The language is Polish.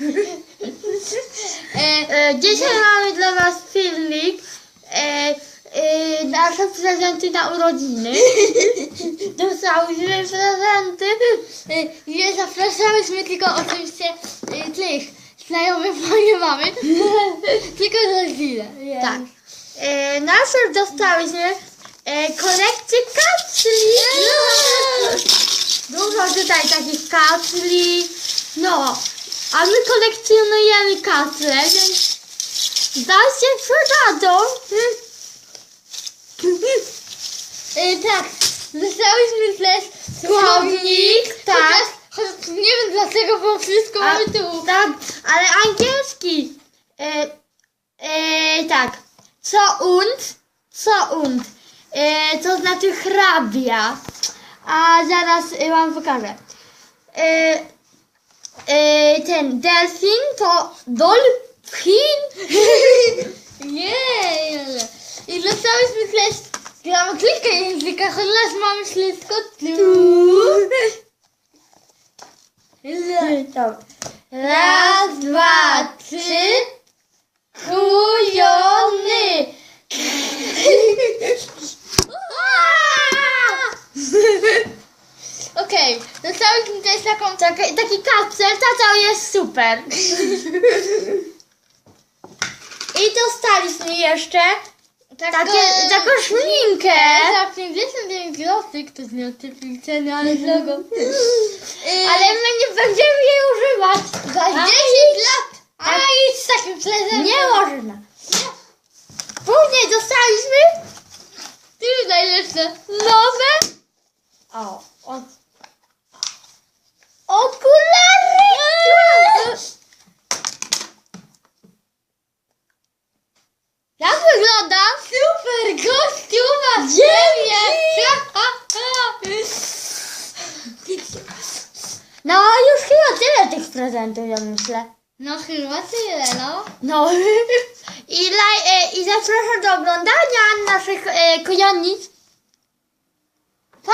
E, E, dzisiaj mamy dla Was filmik. E, e, nasze prezenty na urodziny. Dostałyśmy prezenty. e, nie zapraszałyśmy tylko oczywiście e, tych znajomych mojej mamy. tylko za chwilę. Tak. E, najpierw dostałyśmy e, kolekcję kapsli. Dużo tutaj takich kapsli. No, a my kolekcjonujemy kapsle, więc zaś się przydadzą. E, tak, dostałyśmy też Słownik, tak. Chociaż, chociaż nie wiem dlaczego, bo wszystko mamy tu. tak, ale angielski. E, e, tak. Co und? Co und? E, to znaczy hrabia. A zaraz wam pokażę. E, ten delfin to dolphin. Nie, I dostałyśmy też gramatykę języka, chociaż mamy wszystko tu. Raz, dwa, trzy. Okej, dostałyśmy też taką... Taki, taki kapsel, tata jest super. I dostaliśmy jeszcze takie, taką szminkę. Za 59 zł, ktoś miał typił ceny, ale drogo. Ale my nie będziemy jej używać. Za 10 lat! A Tak. idź z takim prezentem. Nie można. Później dostaliśmy Ty najlepsze. nowe wygląda? Super, gościu ma Dzięki! No już chyba tyle tych prezentów, ja myślę. No chyba tyle, no. No i, laj, e, i zapraszam do oglądania naszych e, kujonic. Pa!